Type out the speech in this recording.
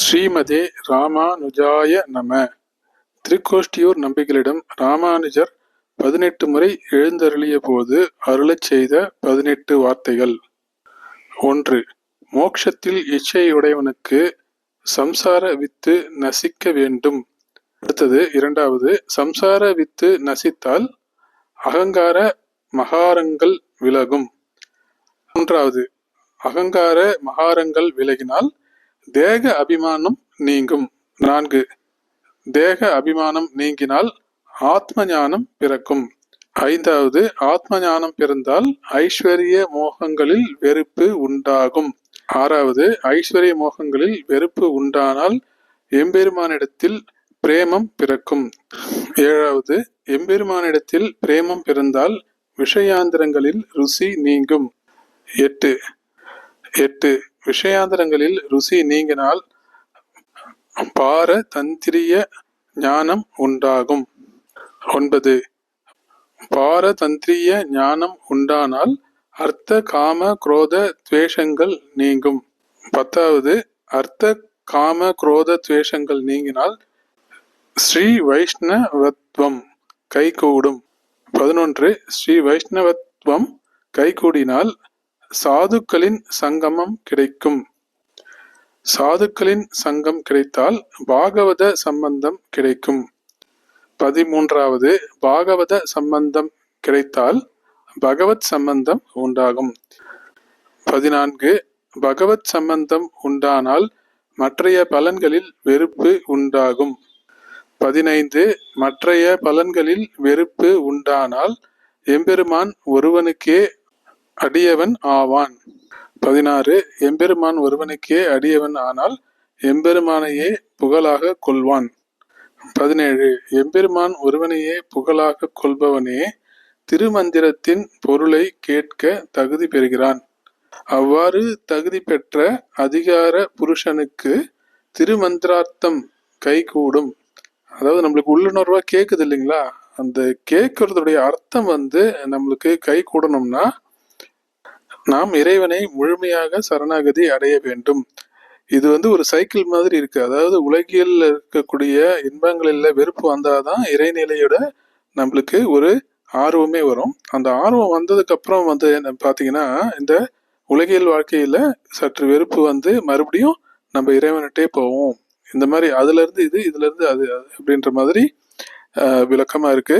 ஸ்ரீமதே ராமானுஜாய நம. திருக்கோஷ்டியூர் நம்பிகளிடம் ராமானுஜர் பதினெட்டு முறை எழுந்தருளிய போது அருளச் செய்த பதினெட்டு வார்த்தைகள். ஒன்று மோக்ஷத்தில் இச்சையுடையவனுக்கு சம்சார வித்து நசிக்க வேண்டும். அடுத்தது இரண்டாவது சம்சார வித்து நசித்தால் அகங்கார மகாரங்கள் விலகும். மூன்றாவது அகங்கார மகாரங்கள் விலகினால் தேக அபிமானம் நீங்கும். நான்கு. தேக அபிமானம் நீங்கினால் ஆத்ம ஞானம் பிறக்கும். ஐந்தாவது ஆத்ம ஞானம் பிறந்தால் ஐஸ்வர்ய மோகங்களில் வெறுப்பு உண்டாகும். ஆறாவது ஐஸ்வர்ய மோகங்களில் வெறுப்பு உண்டானால் எம்பெருமானிடத்தில் பிரேமம் பிறக்கும். ஏழாவது எம்பெருமானிடத்தில் பிரேமம் பிறந்தால் விஷயாந்திரங்களில் ருசி நீங்கும். எட்டு. எட்டு. விஷயாந்தரங்களில் ருசி நீங்கினால் பார தந்திரிய ஞானம் உண்டாகும். ஒன்பது. பாரதந்திரிய ஞானம் உண்டானால் அர்த்த காம குரோத துவேஷங்கள் நீங்கும். பத்தாவது. அர்த்த காம குரோத துவேஷங்கள் நீங்கினால் ஸ்ரீ வைஷ்ணவத்வம் கைகூடும். பதினொன்று. ஸ்ரீ வைஷ்ணவத்வம் கைகூடினால் சாதுக்களின் சங்கமம் கிடைக்கும். சாதுக்களின் சங்கம் கிடைத்தால் பாகவத சம்பந்தம் கிடைக்கும். பதிமூன்றாவது பாகவத சம்பந்தம் கிடைத்தால் பகவத் சம்பந்தம் உண்டாகும். பதினான்கு பகவத் சம்பந்தம் உண்டானால் மற்றைய பலன்களில் வெறுப்பு உண்டாகும். பதினைந்து மற்றைய பலன்களில் வெறுப்பு உண்டானால் எம்பெருமான் ஒருவனுக்கே அடியவன் ஆவான். பதினாறு. எம்பெருமான் ஒருவனுக்கே அடியவன் ஆனால் எம்பெருமானையே புகழாக கொள்வான். பதினேழு. எம்பெருமான் ஒருவனையே புகழாக கொள்பவனே திருமந்திரத்தின் பொருளை கேட்க தகுதி பெறுகிறான். அவ்வாறு தகுதி பெற்ற அதிகார புருஷனுக்கு திருமந்திரார்த்தம் கைகூடும். அதாவது நம்மளுக்கு உள்ளுணர்வா கேக்குது இல்லைங்களா? அந்த கேட்கறதுடைய அர்த்தம் வந்து நம்மளுக்கு கை கூடணும்னா நாம் இறைவனை முழுமையாக சரணாகதி அடைய வேண்டும். இது வந்து ஒரு சைக்கிள் மாதிரி இருக்கு. அதாவது உலகியல் இருக்கக்கூடிய இன்பங்களில் வெறுப்பு வந்தாதான் இறைநிலையோட நம்மளுக்கு ஒரு ஆர்வமே வரும். அந்த ஆர்வம் வந்ததுக்கு அப்புறம் வந்து என்ன பார்த்தீங்கன்னா இந்த உலகியல் வாழ்க்கையில சற்று வெறுப்பு வந்து மறுபடியும் நம்ம இறைவன்கிட்டே போவோம். இந்த மாதிரி அதுல இருந்து இது இதுல இருந்து அது அப்படின்ற மாதிரி விளக்கமா இருக்கு.